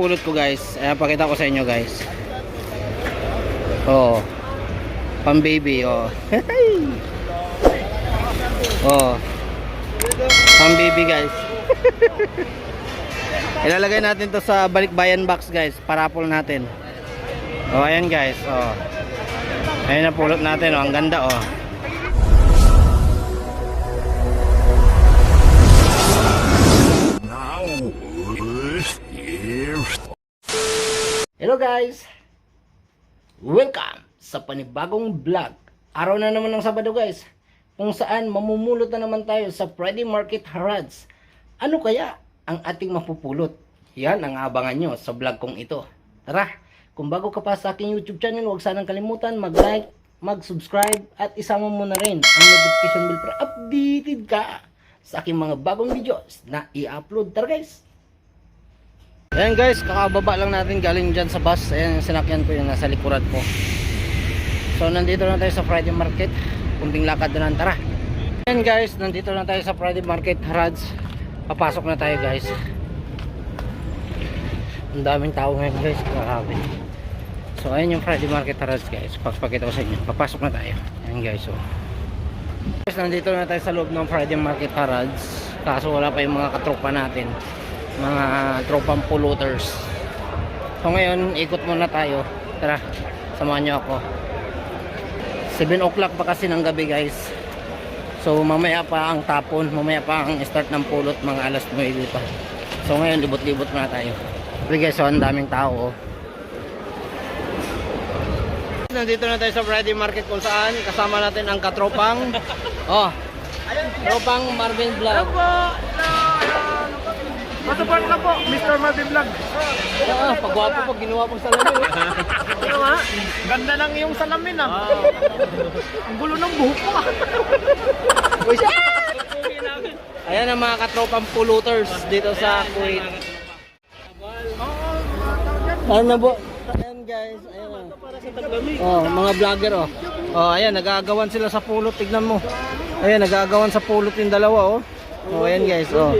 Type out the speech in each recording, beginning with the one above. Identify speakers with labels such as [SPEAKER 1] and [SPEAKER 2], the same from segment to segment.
[SPEAKER 1] napulot ko guys. Ayan, pakita ko sa inyo guys. Oh. Pang baby, oh. oh. Pang baby guys. Ilalagay natin to sa balikbayan box guys. Parapol natin. Oh, ayan guys. Oh. Ayan na pulot natin. Oh. Ang ganda oh. Guys! Welcome sa panibagong vlog. Araw na naman ng Sabado guys. Kung saan mamumulot na naman tayo sa Friday Market Harads. Ano kaya ang ating mapupulot? Yan ang abangan nyo sa vlog kong ito. Tara! Kung bago ka pa sa aking YouTube channel, huwag sanang kalimutan mag-like, mag-subscribe at isama mo na rin ang notification bell para updated ka sa aking mga bagong videos na i-upload. Tara guys! Ayan guys, kakababa lang natin galing dyan sa bus. Ayan sinakyan ko yung nasa likuran ko. So nandito na tayo sa Friday Market. Kunting lakad na lang, tara. Ayan guys, nandito na tayo sa Friday Market Harads. Papasok na tayo guys. Ang daming tao ngayon guys, grabe. So ayan yung Friday Market Harads guys. Pagpakita ko sa inyo. Papasok na tayo. Ayan guys, so. Guys, nandito na tayo sa loob ng Friday Market Harads. Kaso wala pa yung mga katropa natin mga tropang polluters. So ngayon ikot muna tayo. Tara samahan nyo ako. 7 o'clock pa kasi ng gabi guys. So mamaya pa ang tapon. Mamaya pa ang start ng pulot mga alas 9 pa. So ngayon libot-libot muna tayo. Okay guys so ang daming tao oh. nandito na tayo sa Friday Market kung saan kasama natin ang katropang oh tropang Marvin Vlog
[SPEAKER 2] Masupport ka po, Mr. Marvin Vlog.
[SPEAKER 1] Ah, pagwapo pag ginawa pang salamin. eh.
[SPEAKER 2] Ano nga? Ganda ng iyong salamin ah. Ang gulo ng buhok mo ah.
[SPEAKER 1] Uy, siya! Ayan ang mga katropang polluters dito sa Kuwait. Ano po? Ayan guys, ayan oh. Oh, mga vlogger oh. Oh, ayan nagagawan sila sa pulot, tignan mo. Ayan nagagawan sa pulot yung dalawa oh. Oh, ayan guys, oh.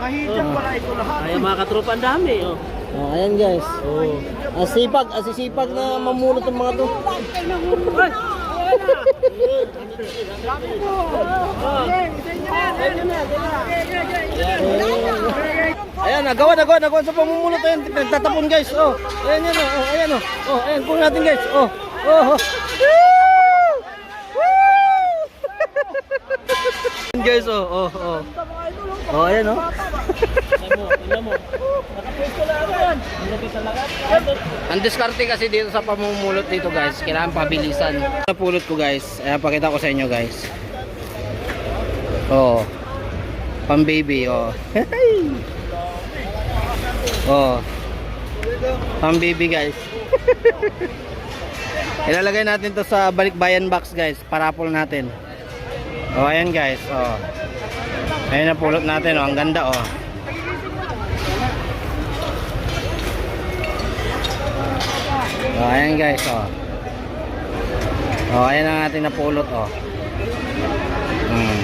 [SPEAKER 2] Mga hijab pala ito lahat.
[SPEAKER 3] Ay, mga katropa ang dami. Oh.
[SPEAKER 1] Oh, ayan guys. Oh. Asipag, asisipag na mamulot ng mga to. Ayan, nagawa, nagawa, nagawa sa pamumulot. Ayan, nagtatapon guys. Oh, ayan yan. Oh, ayan oh. Oh, ayan, kunin natin guys. Oh, oh, oh. Guys, oh, oh, oh. Oh, ayan oh. Ang diskarte kasi dito sa pamumulot dito guys, kailangan pabilisan. Napulot ko guys, ayan pakita ko sa inyo guys. Oh. Pang baby, oh. oh. Pang baby guys. Ilalagay natin to sa balikbayan box guys, parapol natin. Oh, ayan guys, oh. Ayan na pulot natin, oh. Ang ganda, oh. Oh, ayan guys, oh. Oh, ayan ang ating napulot, oh. Hmm.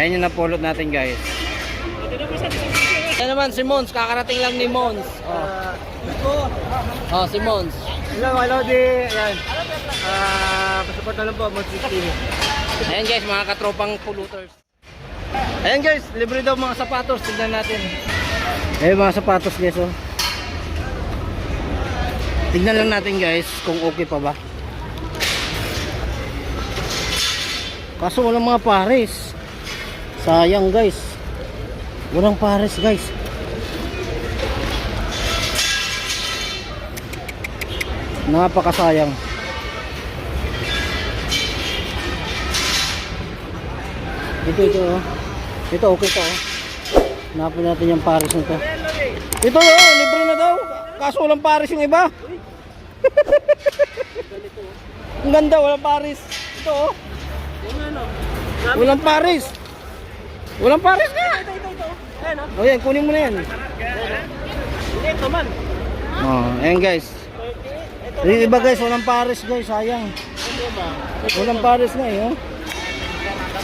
[SPEAKER 1] Ayan yung napulot natin, guys. Ayan naman si Mons, kakarating lang ni Mons. Oh, oh si Mons.
[SPEAKER 2] Hello, hello di. Ayan. Ah, pasupport na lang po, Mons TV.
[SPEAKER 1] Ayan guys, mga katropang polluters. Ayan guys, libre daw mga sapatos. Tignan natin. Ayan mga sapatos guys, oh. Tignan lang natin guys kung okay pa ba. Kaso walang mga pares. Sayang guys. Walang pares guys. Napakasayang. Ito, ito, oh. Ito, okay to, oh. Hanapin natin yung pares nito. Ito, oh, libre na daw. Kaso walang pares yung iba. Ang ganda, walang pares. Ito, oh. Walang pares. Walang pares nga. Oh, yan, kunin mo na yan.
[SPEAKER 2] Hindi, ito man.
[SPEAKER 1] Oh, ayan guys. Yung iba guys, walang pares guys, sayang. Walang pares nga eh, oh.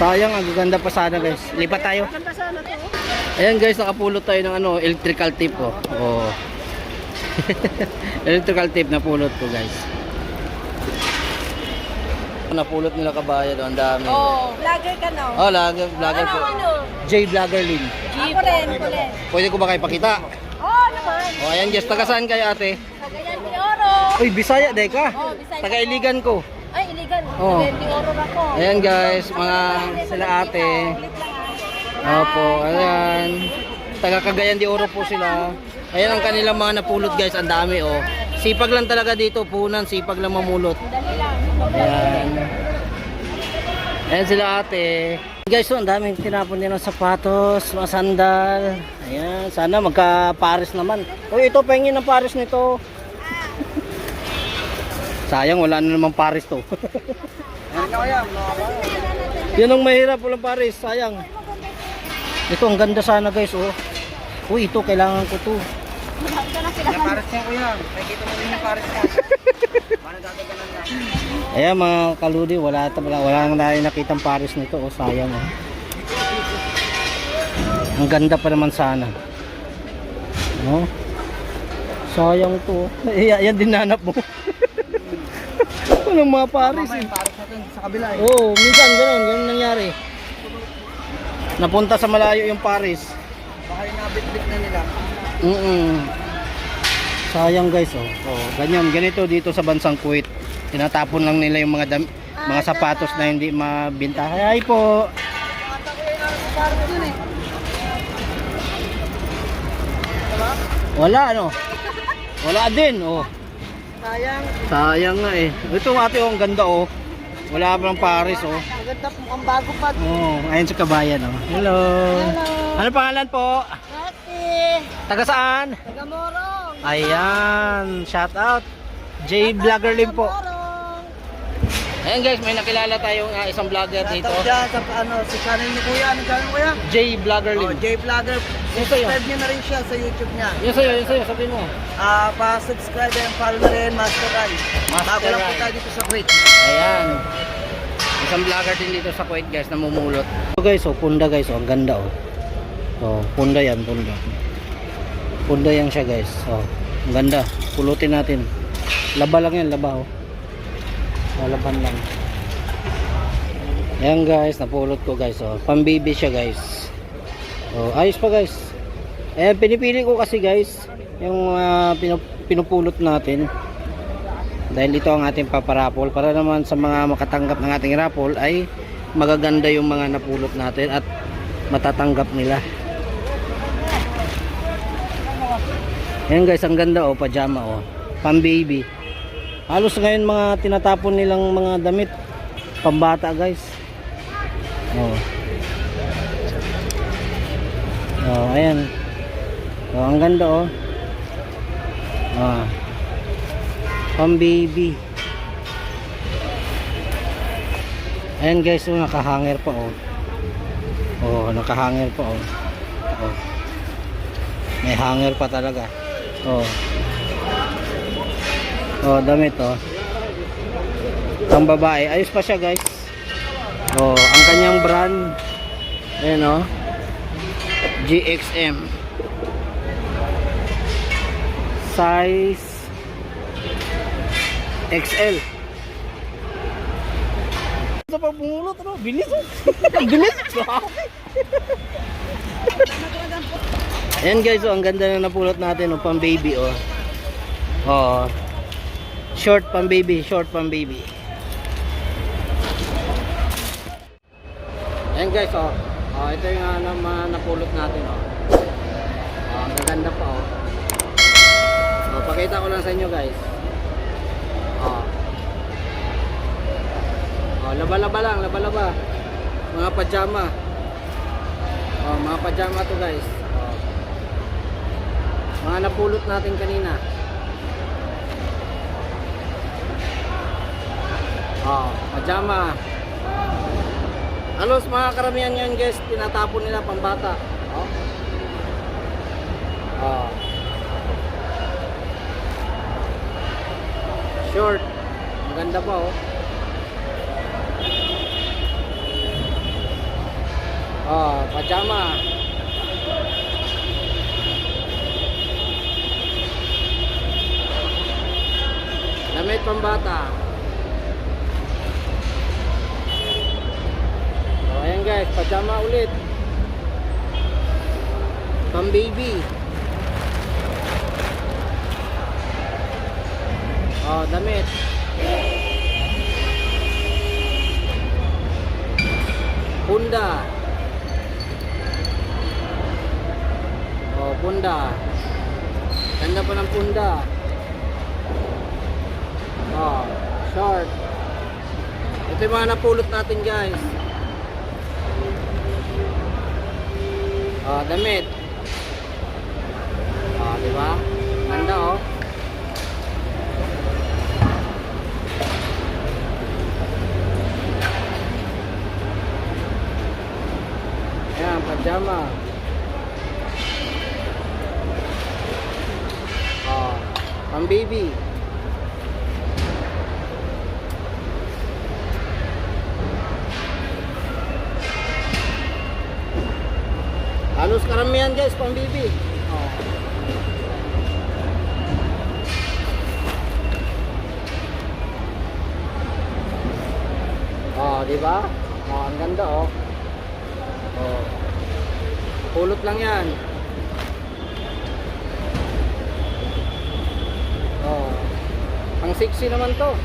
[SPEAKER 1] Sayang, ang ganda pa sana guys. Lipat tayo.
[SPEAKER 2] Oh.
[SPEAKER 1] Ayan guys, nakapulot tayo ng ano, electrical tape oh. Oh. electrical tape na pulot ko guys. Napulot nila kabayan oh, ang dami.
[SPEAKER 4] Oh, vlogger ka no?
[SPEAKER 1] Oh, vlogger, vlogger
[SPEAKER 4] ano,
[SPEAKER 1] po.
[SPEAKER 4] ano?
[SPEAKER 1] J Vlogger Lin.
[SPEAKER 4] Ako rin, ako rin.
[SPEAKER 1] Pwede ko ba kayo pakita?
[SPEAKER 4] Oh, naman.
[SPEAKER 1] Oh, ayan guys, taga saan kayo ate?
[SPEAKER 4] Cagayan de Oro.
[SPEAKER 1] Uy, Bisaya, day ka.
[SPEAKER 4] Oh, Bisaya
[SPEAKER 1] Taga. Iligan ko.
[SPEAKER 4] Iligan.
[SPEAKER 1] Oh.
[SPEAKER 4] Cagayan de Oro ako.
[SPEAKER 1] Ayan guys, mga sila ate.
[SPEAKER 4] Ah.
[SPEAKER 1] Opo, ayan. Taga Cagayan de Oro po sila. Ayan ang kanilang mga napulot guys, ang dami oh. Sipag lang talaga dito, punan, sipag lang mamulot. Ayan. Ayan sila ate. Guys, so, ang daming tinapon nila ng sapatos, mga sandal. Ayan, sana magka-pares naman. Uy, ito, pengin ng pares nito. Sayang, wala na namang pares to. Yan ang mahirap, walang pares, sayang. Ito, ang ganda sana guys, oh. Uy, ito, kailangan ko to.
[SPEAKER 2] Pares niya kuya. Nakikita mo yung pares niya.
[SPEAKER 1] Ayan mga kaludi, wala wala, wala nang tayo nakitang pares nito, oh sayang oh. Ang ganda pa naman sana. No? Sayang to. Eh, yan din nanap mo. Walang mga pares eh.
[SPEAKER 2] Pares natin sa kabila eh.
[SPEAKER 1] Oo, oh, minsan ganun, ganun nangyari. Napunta sa malayo yung pares.
[SPEAKER 2] Baka yung nabit-bit na nila.
[SPEAKER 1] Mm Sayang guys oh. oh. Ganyan, ganito dito sa bansang Kuwait. Tinatapon lang nila yung mga dam mga sapatos na hindi mabinta. Hi po. Wala ano? Wala din oh.
[SPEAKER 2] Sayang.
[SPEAKER 1] Sayang nga eh. Ito ate oh, ang ganda oh. Wala pa ng Paris oh.
[SPEAKER 2] Maganda po ang bago pa.
[SPEAKER 1] Oh, ayun sa kabayan oh. Hello. Ano pangalan po?
[SPEAKER 4] Ate,
[SPEAKER 1] Taga saan?
[SPEAKER 4] taga-morong.
[SPEAKER 1] Ayan, shout out. J Vlogger Lim po.
[SPEAKER 4] Morong.
[SPEAKER 1] Ayan guys, may nakilala tayong ah, isang vlogger dito.
[SPEAKER 2] Dyan sa ano, si channel ni Kuya. Anong channel Kuya?
[SPEAKER 1] J Vlogger
[SPEAKER 2] Oh,
[SPEAKER 1] Lim.
[SPEAKER 2] J Vlogger. Subscribe niyo na rin siya sa YouTube niya.
[SPEAKER 1] Yun sa'yo, yun sa'yo, sabihin mo.
[SPEAKER 2] Ah, pa-subscribe and follow na rin Master Rai.
[SPEAKER 1] Master
[SPEAKER 2] Bago lang po tayo dito sa Kuwait.
[SPEAKER 1] Ayan. Isang vlogger din dito sa Kuwait guys, namumulot. So guys, oh, punda guys, oh, ang ganda oh. Oh, punda yan, punda. Punda yan siya guys. Oh, ang ganda. Pulutin natin. Laba lang yan, laba oh. Oh, laban lang. Ayan guys, napulot ko guys oh. Pambibi siya guys. Oh, ayos pa guys. Ayan, pinipili ko kasi guys, yung ah, pinu- pinupulot natin. Dahil ito ang ating paparapol para naman sa mga makatanggap ng ating raffle ay magaganda yung mga napulot natin at matatanggap nila. Ayan guys, ang ganda oh, pajama oh. Pang baby. Halos ngayon mga tinatapon nilang mga damit pambata guys. Oh. Oh, ayan. Oh, ang ganda oh. Ah. Pang baby. Ayan guys, oh, nakahanger pa oh. Oh, nakahanger pa oh. Oh. May hanger pa talaga. Oh. Oh, damit oh. Ang babae, ayos pa siya guys. Oh, ang kanyang brand. Ayan oh. GXM. Size XL. Sa pagmulot, ano? Bilis oh. Bilis. Ayan guys, oh, ang ganda na napulot natin, oh, pang baby, oh. Oh. Short pang baby, short pang baby. Ayan guys, oh. Oh, ito yung uh, na, mga napulot natin, oh. Oh, ang ganda pa, oh. Oh, pakita ko lang sa inyo, guys. Oh. Oh, laba-laba lang, laba-laba. Mga pajama. Oh, mga pajama to, guys. Oh. Mga napulot natin kanina. Oh, pajama. Halos mga karamihan yan guys, tinatapon nila pambata. Oh. Oh. Short. Maganda pa oh. Oh, pajama. Damit pambata. Ayan guys, pajama ulit. Pang baby. Oh, damit. Punda. Oh, punda. Ganda pa ng punda. Oh, short. Ito yung mga napulot natin guys. Oh, damit. Oh, di ba? Ganda oh. Ayan, pajama. Oh, pang baby. Karamihan guys, pang baby. Oh. Oh, di ba? Oh, ang ganda oh. Oh. Pulot lang 'yan. Oh. Ang sexy naman 'to.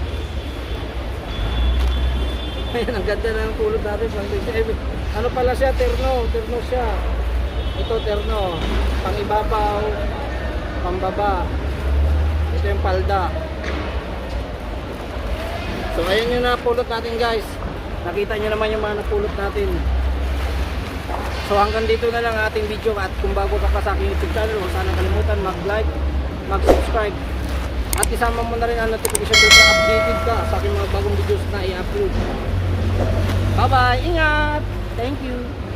[SPEAKER 1] Ayan, ang ganda ng pulot natin. Eh, ano pala siya? Terno. Terno siya. Ito terno. Pang ibabaw. Pang baba. Ito yung palda. So, ayan yung napulot natin guys. Nakita nyo naman yung mga napulot natin. So hanggang dito na lang ang ating video at kung bago ka pa sa aking YouTube channel, huwag sana kalimutan mag-like, mag-subscribe at isama mo na rin ang notification bell para updated ka sa aking mga bagong videos na i-upload. Bye bye! Ingat! Thank you!